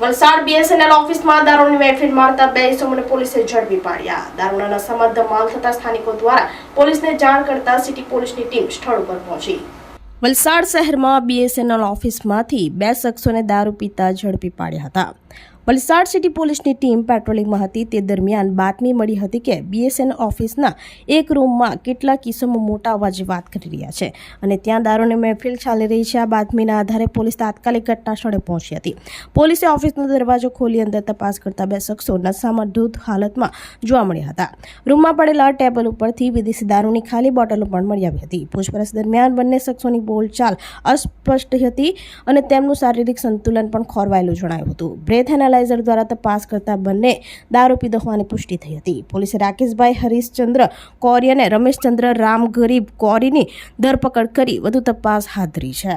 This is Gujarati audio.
વલસાડ બીએસએનએલ ઓફિસમાં દારૂની મહેફિલ મારતા બે ઇસમોને પોલીસે ઝડપી પાડ્યા. દારૂના નશામાં ધમાલ થતા સ્થાનિકો દ્વારા પોલીસને જાણ કરતા સિટી પોલીસની ટીમ સ્થળ ઉપર પહોંચી. વલસાડ શહેરમાં બીએસએનએલ ઓફિસમાંથી બે શખ્સોને દારૂ પીતા ઝડપી પાડ્યા હતા. વલસાડ સિટી પોલીસની ટીમ પેટ્રોલિંગમાં હતી. તે દરમિયાન બાતમી મળી હતી કે બીએસએનએલ ઓફિસના એક રૂમમાં કેટલાક કિસ્સોમાં મોટા અવાજે વાત કરી રહ્યા છે અને ત્યાં દારૂની મહેફિલ ચાલી રહી છે. આ બાતમીના આધારે પોલીસ તાત્કાલિક ઘટના સ્થળે પહોંચી હતી. પોલીસે ઓફિસનો દરવાજો ખોલી અંદર તપાસ કરતા બે શખ્સો નશામાં ધૂત હાલતમાં જોવા મળ્યા હતા. રૂમમાં પડેલા ટેબલ ઉપરથી વિદેશી દારૂની ખાલી બોટલો પણ મળી આવી હતી. પૂછપરછ દરમિયાન બંને શખ્સોની બોલચાલ અસ્પષ્ટ હતી અને તેમનું શારીરિક સંતુલન પણ ખોરવાયેલું જણાયું હતું. બ્રેથ એનાલાઇઝર દ્વારા તપાસ કરતા બંને દારૂ પીધો હોવાની પુષ્ટિ થઈ હતી. પોલીસે રાકેશભાઈ, હરીશચંદ્ર કોરી અને રમેશચંદ્ર રામ ગરીબ કોરીની ધરપકડ કરી વધુ તપાસ હાથ ધરી છે.